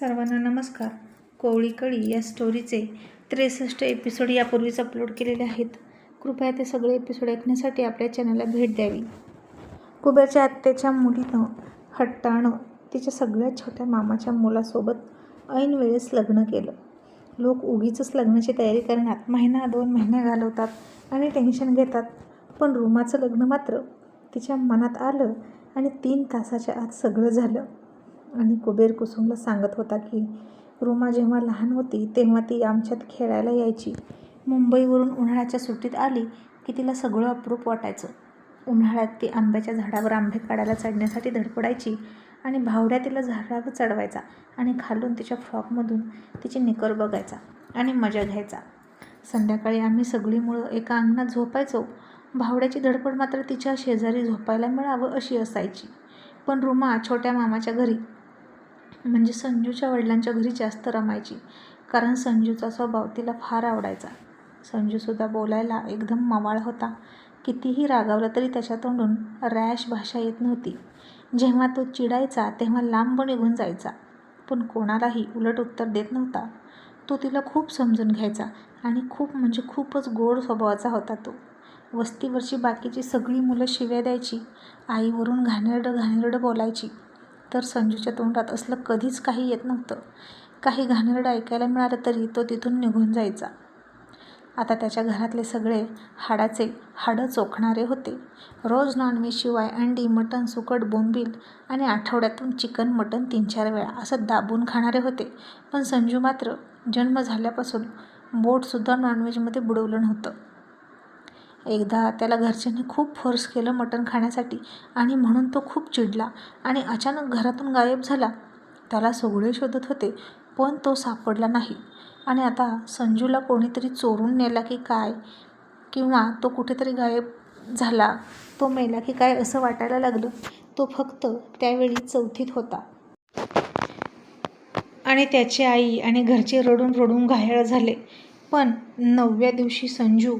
सर्वांना नमस्कार. कोवळी कळी या स्टोरीचे त्रेसष्ट एपिसोड यापूर्वीच अपलोड केलेले आहेत. कृपया ते सगळे एपिसोड ऐकण्यासाठी आपल्या चॅनलला भेट द्यावी. कुबेरच्या आत्याच्या मुलीनं हट्टाणं तिच्या सगळ्यात छोट्या मामाच्या मुलासोबत ऐन वेळेस लग्न केलं. लोक उगीच लग्नाची तयारी करण्यात महिना दोन महिने घालवतात आणि टेन्शन घेतात. पण रुमाचं लग्न मात्र तिच्या मनात आलं आणि तीन तासाच्या आत सगळं झालं. आणि कुबेर कुसुमला सांगत होता की रुमा जेव्हा लहान होती तेव्हा ती आमच्यात खेळायला यायची. मुंबईवरून उन्हाळ्याच्या सुट्टीत आली की तिला सगळं अप्रूप वाटायचं. उन्हाळ्यात ती आंब्याच्या झाडावर आंबे काढायला चढण्यासाठी धडपडायची आणि भावड्या तिला झाडावर चढवायचा आणि खालून तिच्या फ्रॉकमधून तिची निकर बघायचा आणि मजा घ्यायचा. संध्याकाळी आम्ही सगळी मुळं एका अंगणात झोपायचो. भावड्याची धडपड मात्र तिच्या शेजारी झोपायला मिळावं अशी असायची. पण रुमा छोट्या मामाच्या घरी म्हणजे संजूच्या वडिलांच्या घरी जास्त रमायची कारण संजूचा स्वभाव तिला फार आवडायचा. संजूसुद्धा बोलायला एकदम मवाळ होता. कितीही रागावलं तरी त्याच्या तोंडून रॅश भाषा येत नव्हती. जेव्हा तो चिडायचा तेव्हा लांब निघून जायचा. पण कोणालाही उलट उत्तर देत नव्हता. तो तिला खूप समजून घ्यायचा आणि खूप म्हणजे खूपच गोड स्वभावाचा होता तो. वस्तीवरची बाकीची सगळी मुलं शिव्या द्यायची आईवरून घाणेरडं घाणेरडं बोलायची. तर संजूच्या तोंडात असलं कधीच काही येत नव्हतं. काही घाणेरडं ऐकायला मिळालं तरी तो तिथून निघून जायचा. आता त्याच्या घरातले सगळे हाडाचे हाडं चोखणारे होते. रोज नॉनव्हेजशिवाय अंडी मटण सुकट बोंबील आणि आठवड्यातून चिकन मटण तीन चार वेळा असं दाबून खाणारे होते. पण संजू मात्र जन्म झाल्यापासून बोटसुद्धा नॉनव्हेजमध्ये बुडवलं नव्हतं. एकदा त्याला घरच्यांनी खूप फोर्स केलं मटण खाण्यासाठी आणि म्हणून तो खूप चिडला आणि अचानक घरातून गायब झाला. त्याला सगळे शोधत होते पण तो सापडला नाही. आणि आता संजूला कोणीतरी चोरून नेला की काय? किंवा तो कुठेतरी गायब झाला तो मेला की काय असं वाटायला लागलं? तो फक्त त्यावेळी चौथीत होता. आणि त्याची आई आणि घरचे रडून रडून घायाळ झाले. पण नवव्या दिवशी संजू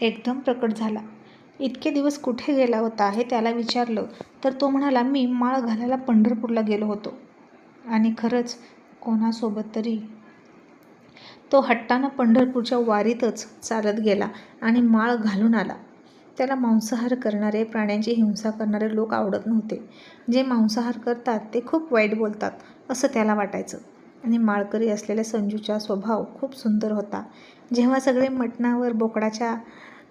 एकदम प्रकट झाला. इतके दिवस कुठे गेला होता हे त्याला विचारलं तर तो म्हणाला मी माळ घालायला पंढरपूरला गेलो होतो. आणि खरंच कोणासोबत तरी. तो हट्टानं पंढरपूरच्या वारीतच चालत गेला आणि माळ घालून आला. त्याला मांसाहार करणारे प्राण्यांची हिंसा करणारे लोक आवडत नव्हते. जे मांसाहार करतात ते खूप वाईट बोलतात असं त्याला वाटायचं. आणि माळकरी असलेल्या संजूचा स्वभाव खूप सुंदर होता. जेव्हा सगळे मटणावर बोकडाच्या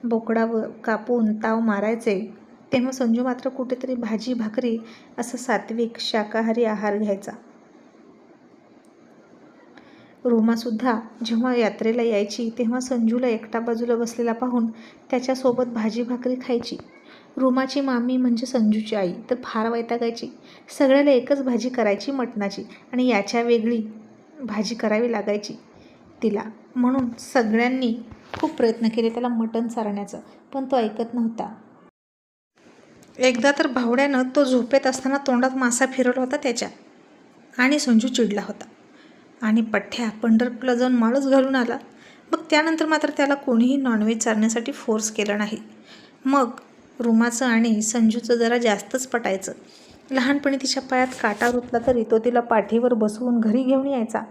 बोकडावर कापून ताव मारायचे तेव्हा संजू मात्र कुठेतरी भाजी भाकरी असं सात्विक शाकाहारी आहार घ्यायचा. रोमासुद्धा जेव्हा यात्रेला यायची तेव्हा संजूला एकटा बाजूला बसलेला पाहून त्याच्यासोबत भाजी भाकरी खायची. रुमाची मामी म्हणजे संजूची आई तर फार वैतागायची. सगळ्याला एकच भाजी करायची मटणाची. आणि याच्या वेगळी भाजी करावी लागायची तिला. म्हणून सगळ्यांनी खूप प्रयत्न केले त्याला मटण चारण्याचं पण तो ऐकत नव्हता. एकदा तर भावड्यानं तो झोपेत असताना तोंडात मासा फिरवला होता त्याच्या आणि संजू चिडला होता. आणि पठ्ठ्या पंढरपूरला जाऊन माळच घालून आला. मग त्यानंतर मात्र त्याला कोणीही नॉनव्हेज चारण्यासाठी फोर्स केला नाही. मग रुमाचं आणि संजूचं जरा जास्तच पटायचं. लहानपणी तिच्या पायात काटा रुतला तरी तो तिला पाठीवर बसवून घरी घेऊन यायचा.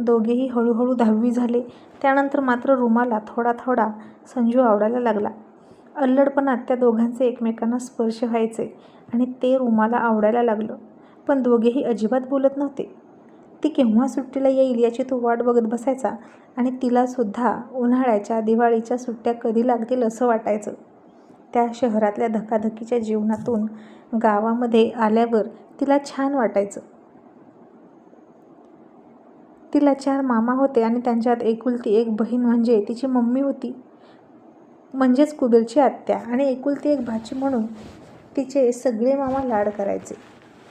दोघेही हळूहळू दहावी झाले. त्यानंतर मात्र रुमाला थोडा थोडा संजू आवडायला लागला. अल्लडपणात त्या दोघांचे एकमेकांना स्पर्श व्हायचे आणि ते रुमाला आवडायला लागलं. पण दोघेही अजिबात बोलत नव्हते. ती केव्हा सुट्टीला येईल याची तो वाट बघत बसायचा आणि तिलासुद्धा उन्हाळ्याच्या दिवाळीच्या सुट्ट्या कधी लागतील असं वाटायचं. त्या शहरातल्या धकाधकीच्या जीवनातून गावामध्ये आल्यावर तिला छान वाटायचं. तिला चार मामा होते आणि त्यांच्यात एकुलती एक बहीण म्हणजे तिची मम्मी होती. म्हणजेच कुबेरची आत्या आणि एकुलती एक भाची म्हणून तिचे सगळे मामा लाड करायचे.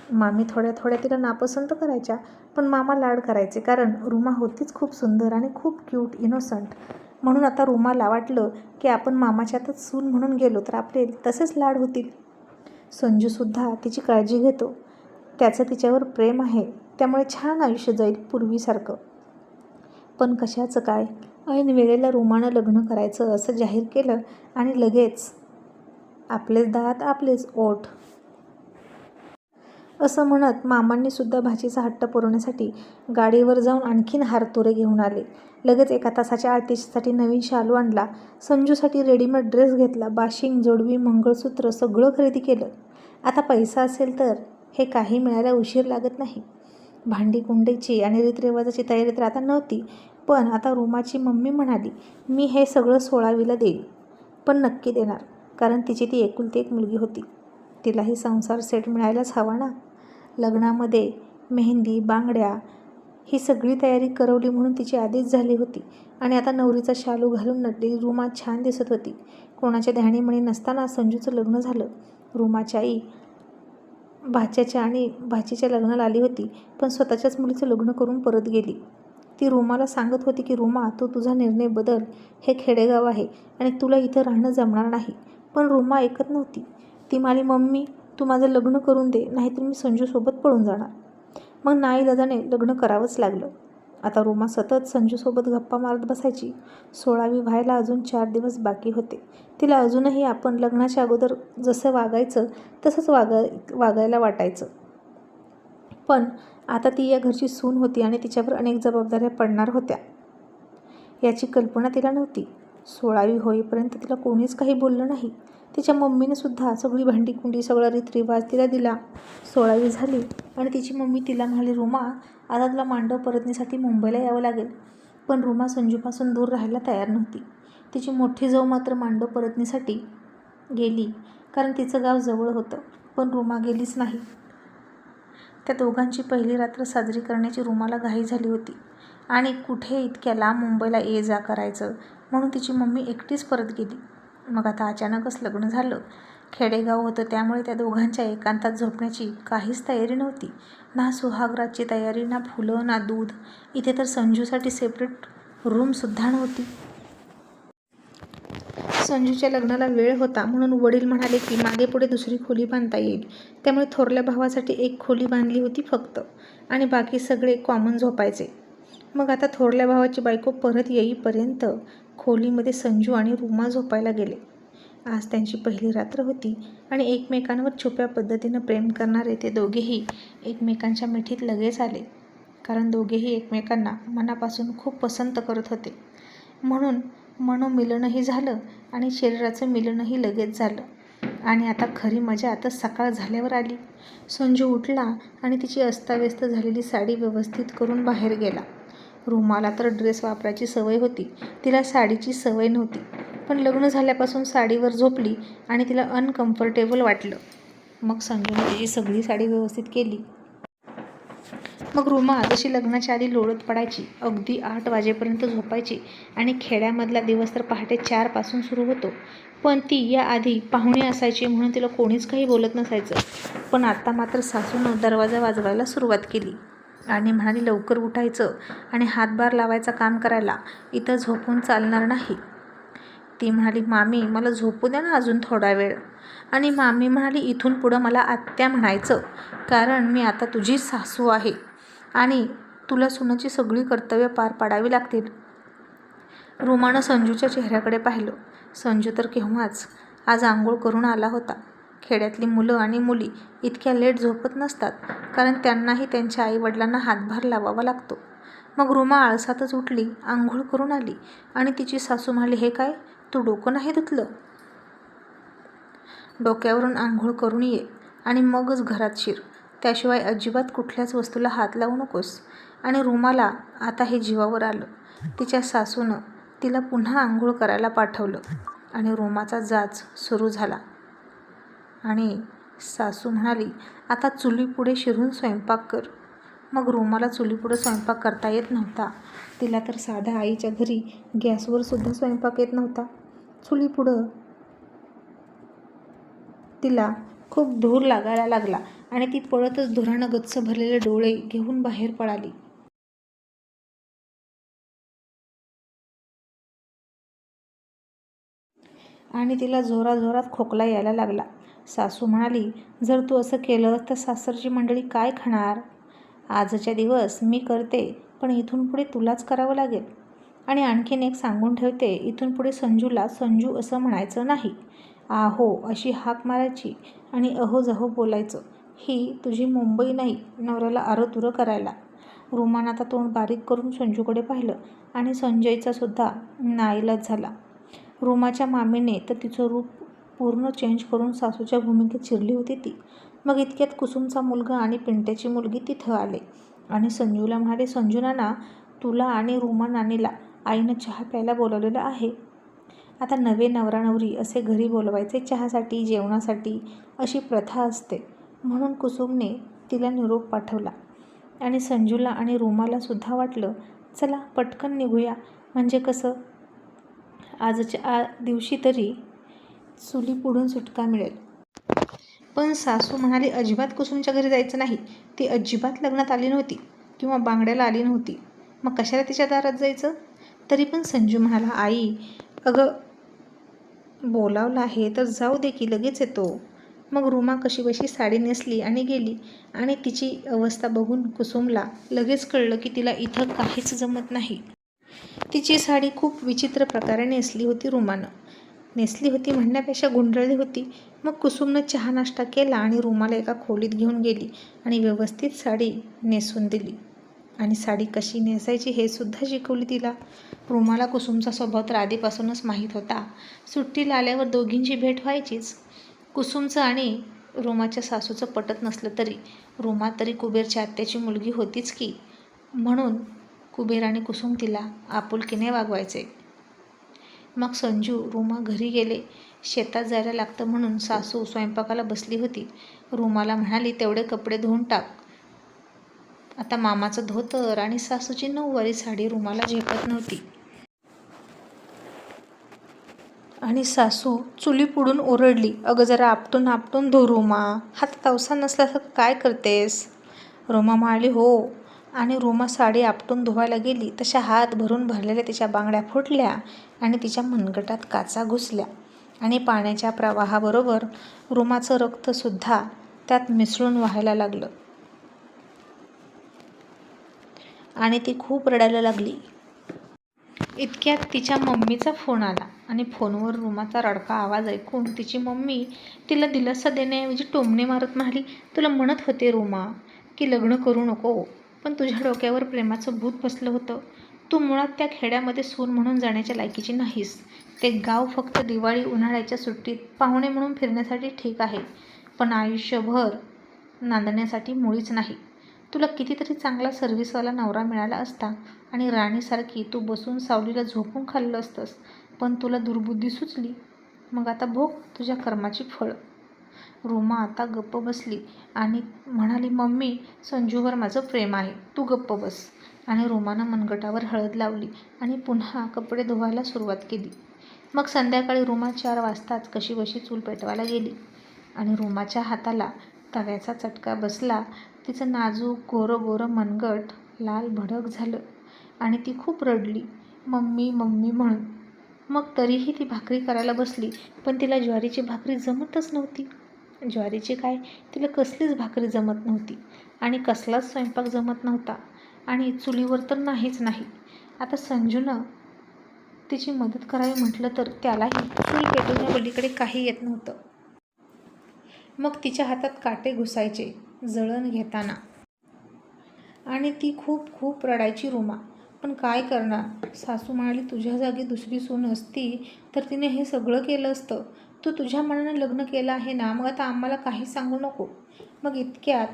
मामी थोड्या थोड्या तिला नापसंत करायच्या पण मामा लाड करायचे कारण रुमा होतीच खूप सुंदर आणि खूप क्यूट इनोसंट. म्हणून आता रुमाला वाटलं की आपण मामाच्यातच सून म्हणून गेलो तर आपले तसेच लाड होतील. संजूसुद्धा तिची काळजी घेतो. त्याचं तिच्यावर प्रेम आहे. त्यामुळे छान आयुष्य जाईल पूर्वीसारखं. पण कशाचं काय? ऐन वेळेला रुमानं लग्न करायचं असं जाहीर केलं आणि लगेच आपलेच दात आपलेच ओठ. असं म्हणत मामांनीसुद्धा भाचीचा हट्ट पुरवण्यासाठी गाडीवर जाऊन आणखीन हारतोरे घेऊन आले. लगेच एका तासाच्या आरतीसाठी नवीन शालू आणला. संजूसाठी रेडीमेड ड्रेस घेतला. बाशिंग जोडवी मंगळसूत्र सगळं खरेदी केलं. आता पैसा असेल तर हे काही मिळायला उशीर लागत नाही. भांडी कुंडीची आणि रीतरिवाजाची तयारी तर आता नव्हती पण आता रुमाची मम्मी म्हणाली मी हे सगळं सोळावीला देईल पण नक्की देणार कारण तिची ती एकुलती एक मुलगी होती. तिलाही संसार सेट मिळायलाच हवा ना? लग्नामध्ये मेहंदी बांगड्या ही सगळी तयारी करवली म्हणून तिची आधीच झाली होती आणि आता नवरीचा शालू घालून नटलेली रुमा छान दिसत होती. कोणाच्या ध्यानीमणी नसताना संजूचं लग्न झालं. रुमाची आई भाच्याच्या आणि भाचीच्या लग्नाला आली होती पण स्वतःच्याच मुलीचं लग्न करून परत गेली. ती रुमाला सांगत होती की रुमा तू तुझा निर्णय बदल. हे खेडेगाव आहे आणि तुला इथं राहणं जमणार नाही. पण रुमा ऐकत नव्हती. ती म्हणाली मम्मी तू माझं लग्न करून दे नाहीतर मी संजूसोबत पळून जाणार. मग नाईलाजाने लग्न करावंच लागलं. आता रोमा सतत संजूसोबत गप्पा मारत बसायची. सोळावी व्हायला अजून चार दिवस बाकी होते. तिला अजूनही आपण लग्नाच्या अगोदर जसं वागायचं तसंच वागाय वागायला वाटायचं. पण आता ती या घरची सून होती आणि तिच्यावर अनेक जबाबदाऱ्या पडणार होत्या. याची कल्पना तिला नव्हती. सोळावी होईपर्यंत तिला कोणीच काही बोललं नाही. तिच्या मम्मीने सुद्धा सगळी भांडीकुंडी सगळा रीतरिवाज तिला दिला. सोळावी झाली आणि तिची मम्मी तिला म्हणाली रुमा आता तुला मांडव परतण्यासाठी मुंबईला यावं लागेल पण रुमा संजूपासून दूर राहायला तयार नव्हती. तिची मोठी जाऊ मात्र मांडव परतणीसाठी गेली कारण तिचं गाव जवळ होतं. पण रुमा गेलीच नाही. त्या दोघांची पहिली रात्र साजरी करण्याची रुमाला घाई झाली होती. आणि कुठे इतक्या लांब मुंबईला ये जा करायचं? म्हणून तिची मम्मी एकटीच परत गेली. मग आता अचानकच लग्न झालं. खेडेगाव होतं त्यामुळे त्या दोघांच्या एकांतात झोपण्याची काहीच तयारी नव्हती. ना सुहागराची तयारी ना फुलं ना दूध. इथे तर संजूसाठी सेपरेट रूमसुद्धा नव्हती. संजूच्या लग्नाला वेळ होता म्हणून वडील म्हणाले की मागे पुढे दुसरी खोली बांधता येईल. त्यामुळे थोरल्या भावासाठी एक खोली बांधली होती फक्त आणि बाकी सगळे कॉमन झोपायचे. मग आता थोरल्या भावाची बायको परत येईपर्यंत खोलीमध्ये संजू आणि रुमा झोपायला गेले. आज त्यांची पहिली रात्र होती आणि एकमेकांवर छुप्या पद्धतीनं प्रेम करणारे ते दोघेही एकमेकांच्या मिठीत लगेच आले. कारण दोघेही एकमेकांना मनापासून खूप पसंत करत होते. म्हणून मनोमिलनही झालं आणि शरीराचं मिलनही लगेच झालं. आणि आता खरी मजा आता सकाळ झाल्यावर आली. संजू उठला आणि तिची अस्ताव्यस्त झालेली साडी व्यवस्थित करून बाहेर गेला. रुमाला तर ड्रेस वापरायची सवय होती. तिला साडीची सवय नव्हती. पण लग्न झाल्यापासून साडीवर झोपली आणि तिला अनकम्फर्टेबल वाटलं. मग संजूने तिची सगळी साडी व्यवस्थित केली. मग रुमा जशी लग्नाच्या आधी लोळत पडायची अगदी आठ वाजेपर्यंत झोपायची आणि खेड्यामधला दिवस तर पहाटे चारपासून सुरू होतो. पण ती याआधी पाहुणे असायची म्हणून तिला कोणीच काही बोलत नसायचं. पण आता मात्र सासूनं दरवाजा वाजवायला सुरुवात केली. आणि म्हणाली लवकर उठायचं आणि हातभार लावायचं काम करायला. इथं झोपून चालणार नाही. ती म्हणाली मामी मला झोपू द्या ना अजून थोडा वेळ. आणि मामी म्हणाली इथून पुढं मला आत्या म्हणायचं कारण मी आता तुझी सासू आहे आणि तुला सुनाची सगळी कर्तव्य पार पाडावी लागतील. रुमानं संजूच्या चेहऱ्याकडे पाहिलं. संजू तर केव्हाच आज आंघोळ करून आला होता. खेड्यातली मुलं आणि मुली इतक्या लेट झोपत नसतात कारण त्यांनाही त्यांच्या आईवडिलांना हातभार लावावा लागतो. मग रुमा आळसातच उठली आंघोळ करून आली आणि तिची सासू म्हणाली हे काय? तू डोकं नाही धुतलं? डोक्यावरून आंघोळ करून ये आणि मगच घरात शिर. त्याशिवाय अजिबात कुठल्याच वस्तूला हात लावू नकोस. आणि रुमाला आता हे जीवावर आलं. तिच्या सासूनं तिला पुन्हा आंघोळ करायला पाठवलं आणि रोमाचा जाच सुरू झाला. आणि सासू म्हणाली आता चुलीपुढे शिरून स्वयंपाक कर. मग रोमाला चुलीपुढे स्वयंपाक करता येत नव्हता. तिला तर साध्या आईच्या घरी गॅसवर सुद्धा स्वयंपाक येत नव्हता. चुलीपुढं तिला खूप धूर लागायला लागला आणि ती पळतच धुरानं गच्च भरलेले डोळे घेऊन बाहेर पळाली. आणि तिला जोराजोरात खोकला यायला लागला. सासू म्हणाली जर तू असं केलं तर सासरची मंडळी काय खाणार? आजच्या दिवस मी करते पण इथून पुढे तुलाच करावं लागेल. आणि आणखीन एक सांगून ठेवते इथून पुढे संजूला संजू असं म्हणायचं नाही. आहो अशी हाक मारायची आणि अहो जहो बोलायचं. ही तुझी मुंबई नाही नवऱ्याला आरतुरं करायला. रुमान आता तोंड बारीक करून संजूकडे पाहिलं आणि संजयचा सुद्धा नाईलाज झाला. रुमाच्या मामीने तर तिचं रूप पूर्ण चेंज करून सासूच्या भूमिकेत शिरली होती ती. मग इतक्यात कुसुमचा मुलगा आणि पिंट्याची मुलगी तिथं आले. आणि संजूला म्हणाले संजू नाना तुला आणि रुमा नानीला आईनं चहा प्यायला बोलवलेलं आहे. आता नवे नवरा नवरी असे घरी बोलवायचे चहासाठी जेवणासाठी अशी प्रथा असते म्हणून कुसुमने तिला निरोप पाठवला. आणि संजूला आणि रुमाला सुद्धा वाटलं चला पटकन निघूया. म्हणजे कसं? आजच्या आ दिवशी तरी चुली पुढून सुटका मिळेल. पण सासू म्हणाली अजिबात कुसुमच्या घरी जायचं नाही. ती अजिबात लग्नात आली नव्हती किंवा बांगड्याला आली नव्हती. मग कशाला तिच्या दारात जायचं? तरी पण संजू म्हणाला आई अगं बोलावलं आहे तर जाऊ दे की लगेच येतो. मग रुमा कशी बशी साडी नेसली आणि गेली आणि तिची अवस्था बघून कुसुमला लगेच कळलं की तिला इथं काहीच जमत नाही. तिची साडी खूप विचित्र प्रकारे नेसली होती रुमानं. नेसली होती म्हणण्यापेक्षा गुंडळली होती. मग कुसुमनं चहा नाश्ता केला आणि रुमाला एका खोलीत घेऊन गेली आणि व्यवस्थित साडी नेसून दिली. आणि साडी कशी नेसायची हे सुद्धा शिकवली तिला. रुमाला कुसुमचा स्वभाव तर आधीपासूनच माहीत होता. सुट्टीला आल्यावर दोघींची भेट व्हायचीच. कुसुमचं आणि रुमाच्या सासूचं पटत नसलं तरी. रुमा तरी कुबेरच्या आत्याची मुलगी होतीच की. म्हणून कुबेर आणि कुसुम तिला आपुलकीने वागवायचे. मग संजू रुमा घरी गेले. शेतात जायला लागतं म्हणून सासू स्वयंपाकाला बसली होती. रुमाला म्हणाली तेवढे कपडे धुवून टाक. आता मामाचं धोतर आणि सासूची नऊवारी साडी रुमाला झेपत नव्हती. आणि सासू चुली पुढून ओरडली अगं जरा आपटून आपटून धो रुमा. तावसा नसला तर काय करतेस? रोमा म्हणाली हो. आणि रोमा साडी आपटून धुवायला गेली तशा हात भरून भरलेल्या तिच्या बांगड्या फुटल्या. आणि तिच्या मनगटात काचा घुसल्या आणि पाण्याच्या प्रवाहाबरोबर रुमाचं रक्तसुद्धा त्यात मिसळून व्हायला लागलं. आणि ती खूप रडायला लागली. इतक्यात तिच्या मम्मीचा फोन आला आणि फोनवर रुमाचा रडका आवाज ऐकून तिची मम्मी तिला दिलासा देण्याऐवजी टोमणे मारत म्हणाली तुला म्हणत होते रुमा की लग्न करू नको पण तुझ्या डोक्यावर प्रेमाचं भूत बसलं होतं. तू मुळात त्या खेड्यामध्ये सून म्हणून जाण्याच्या लायकीची नाहीस. ते गाव फक्त दिवाळी उन्हाळ्याच्या सुट्टीत पाहुणे म्हणून फिरण्यासाठी ठीक आहे पण आयुष्यभर नांदण्यासाठी मुळीच नाही. तुला कितीतरी चांगला सर्व्हिसवाला नवरा मिळाला असता आणि राणीसारखी तू बसून सावलीला झोपून खाल्लं असतंस पण तुला दुर्बुद्धी सुचली मग आता भोग तुझ्या कर्माची फळं. रुमा आता गप्प बसली आणि म्हणाली मम्मी संजूवर माझं प्रेम आहे तू गप्प बस. आणि रुमानं मनगटावर हळद लावली आणि पुन्हा कपडे धुवायला सुरुवात केली. मग संध्याकाळी रोमा चार वाजताच कशी बशी चूल पेटवायला गेली आणि रुमाच्या हाताला तव्याचा चटका बसला. तिचं नाजूक गोरं गोरं मनगट लाल भडक झालं आणि ती खूप रडली. मम्मी मम्मी म्हणून. मग तरीही ती भाकरी करायला बसली पण तिला ज्वारीची भाकरी जमतच नव्हती. ज्वारीची काय? तिला कसलीच भाकरी जमत नव्हती आणि कसलाच स्वयंपाक जमत नव्हता. आणि चुलीवर तर नाहीच नाही. आता संजूनं तिची मदत करावी म्हटलं तर त्यालाही चूल पेटवण्या पलीकडे काही येत नव्हतं. मग तिच्या हातात काटे घुसायचे जळण घेताना. आणि ती खूप खूप रडायची रुमा. पण काय करणार? सासू म्हणाली तुझ्या जागी दुसरी सून असती तर तिने हे सगळं केलं असतं. तू तुझ्या मनानं लग्न केलं आहे ना मग आता आम्हाला काही सांगू नको. मग इतक्यात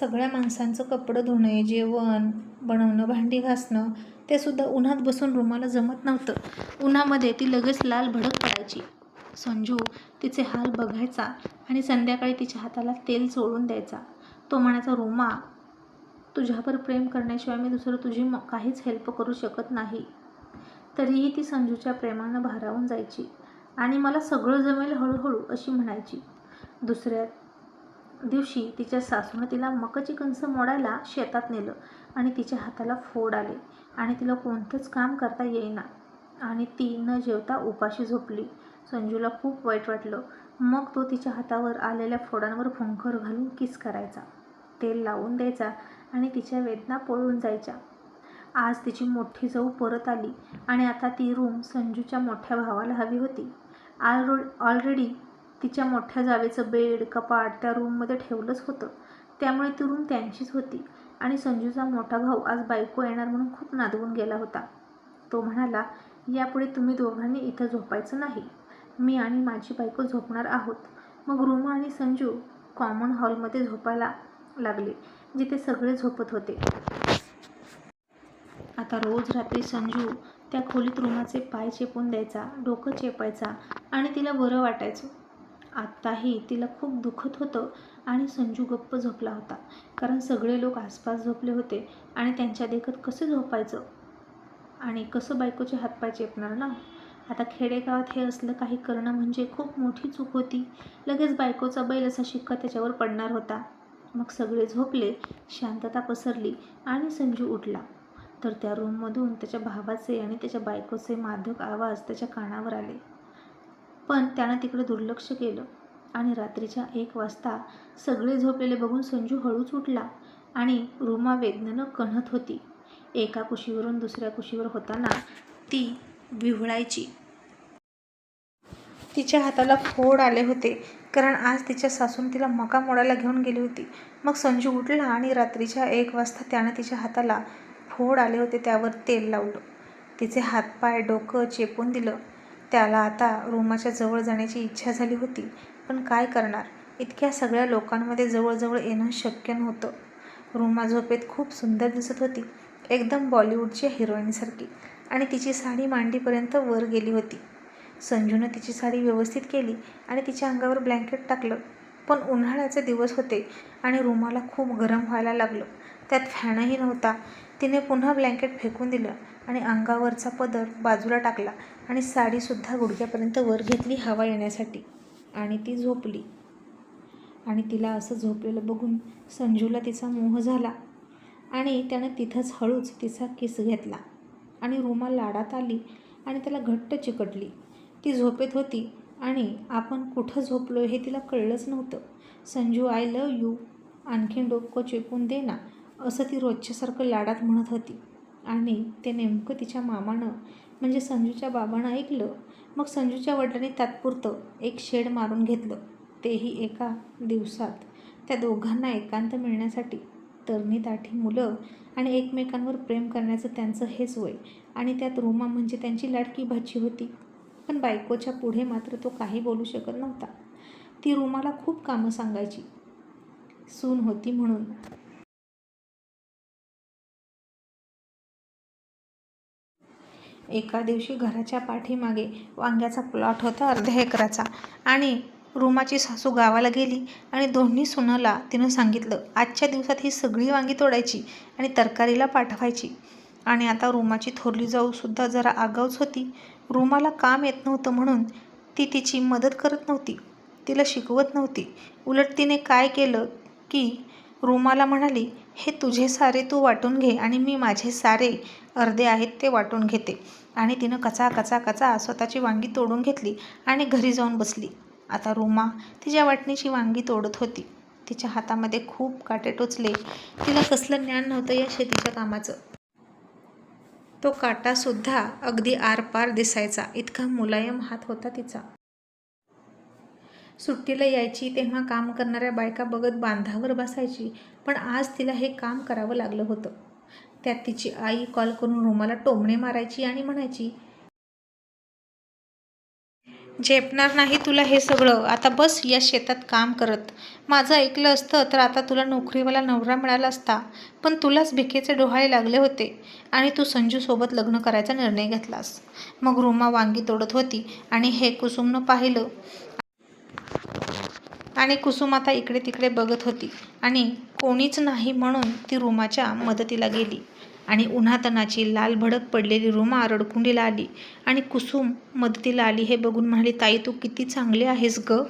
सगळ्या माणसांचं कपडं धुणे जेवण बनवणं भांडी घासणं ते सुद्धा उन्हात बसून रुमाला जमत नव्हतं. उन्हामध्ये ती लगेच लाल भडक पडायची संजू तिचे हाल बघायचा आणि संध्याकाळी तिच्या हाताला तेल चोळून द्यायचा. तो म्हणायचा रोमा तुझ्यावर प्रेम करण्याशिवाय मी दुसरं तुझी म काहीच हेल्प करू शकत नाही. तरीही ती संजूच्या प्रेमानं भारावून जायची आणि मला सगळं जमेल हळूहळू अशी म्हणायची. दुसऱ्या दिवशी तिच्या सासूनं तिला मकाची कंस मोडायला शेतात नेलं आणि तिच्या हाताला फोड आले आणि तिला कोणतंच काम करता येईना. आणि ती न जेवता उपाशी झोपली. संजूला खूप वाईट वाटलं. मग तो तिच्या हातावर आलेल्या फोडांवर फुंकर घालून किस करायचा? तेल लावून द्यायचा आणि तिच्या वेदना पळून जायच्या. आज तिची मोठी जाऊ परत आली आणि आता ती रूम संजूच्या मोठ्या भावाला हवी होती. ऑलरो ऑलरेडी तिच्या मोठ्या जावेचं बेड कपाट त्या रूममध्ये ठेवलंच होतं. त्यामुळे ती रूम त्यांचीच होती आणि संजूचा मोठा भाऊ आज बायको येणार म्हणून खूप नादवून गेला होता. तो म्हणाला यापुढे तुम्ही दोघांनी इथं झोपायचं नाही. मी आणि माझी बायको झोपणार आहोत. मग रुमा आणि संजू कॉमन हॉलमध्ये झोपायला लागले जिथे सगळे झोपत होते. आता रोज रात्री संजू त्या खोलीत रुमाचे पाय चेपून द्यायचा डोकं चेपायचा आणि तिला बरं वाटायचं. आत्ताही तिला खूप दुखत होतं आणि संजू गप्प झोपला होता. कारण सगळे लोक आसपास झोपले होते आणि त्यांच्या देखत कसं झोपायचं? आणि कसं बायकोचे हातपाय चेपणार ना? आता खेडेगावात हे असलं काही करणं म्हणजे खूप मोठी चूक होती. लगेच बायकोचा बैल असा शिक्का त्याच्यावर पडणार होता. मग सगळे झोपले शांतता पसरली आणि संजू उठला. तर त्या रूममधून त्याच्या भावाचे आणि त्याच्या बायकोचे मादक आवाज त्याच्या कानावर आले. पण त्यानं तिकडे दुर्लक्ष केलं. आणि रात्रीच्या एक वाजता सगळे झोपलेले बघून संजू हळूच उठला आणि रुमा वेदनेनं कणत होती. एका कुशीवरून दुसऱ्या कुशीवर होताना ती विव्हळायची. तिच्या हाताला फोड आले होते कारण आज तिच्या सासून तिला मका मोडायला घेऊन गेली होती. मग संजू उठला आणि रात्रीच्या एक वाजता त्यानं तिच्या हाताला फोड आले होते त्यावर तेल लावलं. तिचे हातपाय डोकं चेपून दिलं. त्याला आता रूमाच्या जवळ जाण्याची इच्छा झाली होती. पण काय करणार? इतक्या सगळ्या लोकांमध्ये जवळजवळ येणं शक्य नव्हतं. रूमा झोपेत खूप सुंदर दिसत होती. एकदम बॉलिवूडच्या हिरोईनसारखी. आणि तिची साडी मांडीपर्यंत वर गेली होती. संजूनं तिची साडी व्यवस्थित केली आणि तिच्या अंगावर ब्लँकेट टाकलं. पण उन्हाळ्याचे दिवस होते आणि रूमाला खूप गरम व्हायला लागलं. त्यात फॅनही नव्हता. तिने पुन्हा ब्लँकेट फेकून दिलं. आणि अंगावरचा पदर बाजूला टाकला आणि साडीसुद्धा गुडघ्यापर्यंत वर घेतली हवा येण्यासाठी. आणि ती झोपली. आणि तिला असं झोपलेलं बघून संजूला तिचा मोह झाला. आणि त्यानं तिथंच हळूच तिचा किस घेतला. आणि रुमा लाडात आली आणि त्याला घट्ट चिकटली. ती झोपेत होती आणि आपण कुठं झोपलो हे तिला कळलंच नव्हतं. Sanju I love you. आणखीन डोकं चेपून दे ना असं ती रोजच्यासारखं लाडात म्हणत होती. आणि ते नेमकं तिच्या मामानं म्हणजे संजूच्या बाबानं ऐकलं. मग संजूच्या वडिलांनी तात्पुरतं एक शेड मारून घेतलं. तेही एका दिवसात. त्या दोघांना एकांत मिळण्यासाठी तरणी दाठी मुलं आणि एकमेकांवर प्रेम करण्याचं त्यांचं हेच वय. आणि त्यात रुमा म्हणजे त्यांची लाडकी भाची होती. पण बायकोच्या पुढे मात्र तो काही बोलू शकत नव्हता. ती रुमाला खूप कामं सांगायची. सून होती म्हणून. एका दिवशी घराच्या पाठीमागे वांग्याचा प्लॉट होता अर्ध्या एकराचा. आणि रुमाची सासू गावाला गेली आणि दोन्ही सुनाला तिनं सांगितलं आजच्या दिवसात ही सगळी वांगी तोडायची आणि तरकारीला पाठवायची. आणि आता रुमाची थोरली जाऊसुद्धा जरा आगाऊच होती. रुमाला काम येत नव्हतं म्हणून ती तिची मदत करत नव्हती. तिला शिकवत नव्हती. उलट तिने काय केलं की रुमाला म्हणाली हे तुझे सारे तू वाटून घे आणि मी माझे सारे अर्धे आहेत ते वाटून घेते. आणि तिनं कचा कचा कचा स्वतःची वांगी तोडून घेतली आणि घरी जाऊन बसली. आता रुमा तिच्या वाटणीची वांगी तोडत होती. तिच्या हातामध्ये खूप काटे टोचले. तिला कसलं ज्ञान नव्हतं या शेतीच्या कामाचं. तो काटासुद्धा अगदी आरपार दिसायचा. इतका मुलायम हात होता तिचा. सुट्टीला यायची तेव्हा काम करणाऱ्या बायका बघत बांधावर बसायची पण आज तिला हे काम करावं लागलं होतं. त्यात तिची आई कॉल करून रुमाला टोमणे मारायची आणि म्हणायची झेपणार नाही तुला हे सगळं. आता बस या शेतात काम करत. माझं ऐकलं असतं तर आता तुला नोकरीवाला नवरा मिळाला असता. पण तुलाच भिकेचे डोहाळे लागले होते आणि तू संजूसोबत लग्न करायचा निर्णय घेतलास. मग रुमा वांगी तोडत होती आणि हे कुसुमनं पाहिलं. आणि कुसुम आता इकडे तिकडे बघत होती. आणि कोणीच नाही म्हणून ती रुमाच्या मदतीला गेली. आणि उन्हातनाची लाल भडक पडलेली रुमा रडकुंडीला आली. आणि कुसुम मदतीला आली हे बघून म्हणाली ताई तू किती चांगली आहेस ग.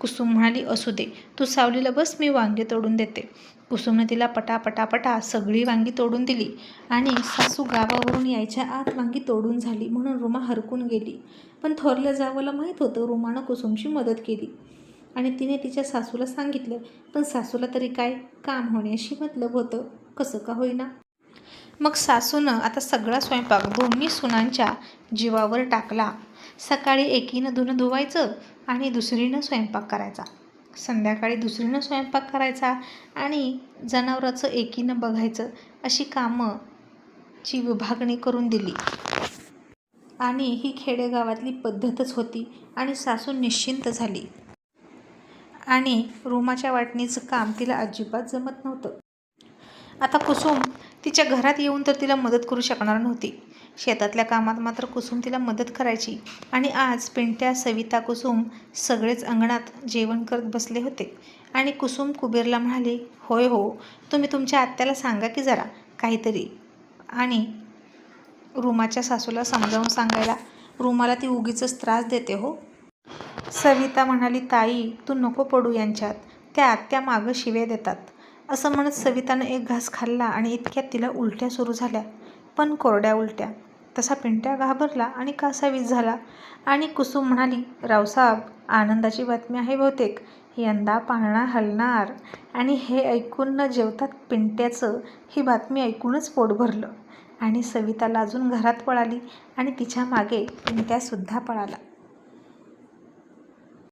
कुसुम म्हणाली असू दे. तू सावलीला बस मी वांगे तोडून देते. कुसुमने तिला पटापटापटा सगळी वांगी तोडून दिली. आणि सासू गावावरून यायच्या आत वांगी तोडून झाली म्हणून रुमा हरकून गेली. पण थोरल्या जावाला माहीत होतं रुमानं कुसुमची मदत केली. आणि तिने तिच्या सासूला सांगितलं पण सासूला तरी काय काम होण्याशी मतलब होतं? कसं का होईना? मग सासूनं आता सगळा स्वयंपाक दोन्ही सुनांच्या जीवावर टाकला. सकाळी एकीनं धुणं धुवायचं आणि दुसरीनं स्वयंपाक करायचा. संध्याकाळी दुसरीनं स्वयंपाक करायचा आणि जनावराचं एकीनं बघायचं अशी कामं ची विभागणी करून दिली. आणि ही खेडेगावातली पद्धतच होती आणि सासू निश्चिंत झाली. आणि रुमाच्या वाटणीचं काम तिला अजिबात जमत नव्हतं. आता कुसुम तिच्या घरात येऊन तर तिला मदत करू शकणार नव्हती. शेतातल्या कामात मात्र कुसुम तिला मदत करायची आणि आज पिंट्या सविता कुसुम सगळेच अंगणात जेवण करत बसले होते. आणि कुसुम कुबेरला म्हणाले होय हो तुम्ही तुमच्या आत्याला सांगा की जरा काहीतरी. आणि रुमाच्या सासूला समजावून सांगायला रुमाला ती उगीच त्रास देते हो. सविता म्हणाली ताई तू नको पडू यांच्यात. त्या आत्या मागं शिव्या देतात. असं म्हणत सवितानं एक घास खाल्ला आणि इतक्यात तिला उलट्या सुरू झाल्या. पण कोरड्या उलट्या. तसा पिंट्या घाबरला आणि कासावीस झाला. आणि कुसुम म्हणाली रावसाहेब आनंदाची बातमी आहे बहुतेक. यंदा पाळणा हलणार. आणि हे ऐकून न जेवतात पिंट्याचं ही बातमी ऐकूनच पोट भरलं. आणि सविता लाजून घरात पळाली आणि तिच्यामागे पिंट्यासुद्धा पळाला.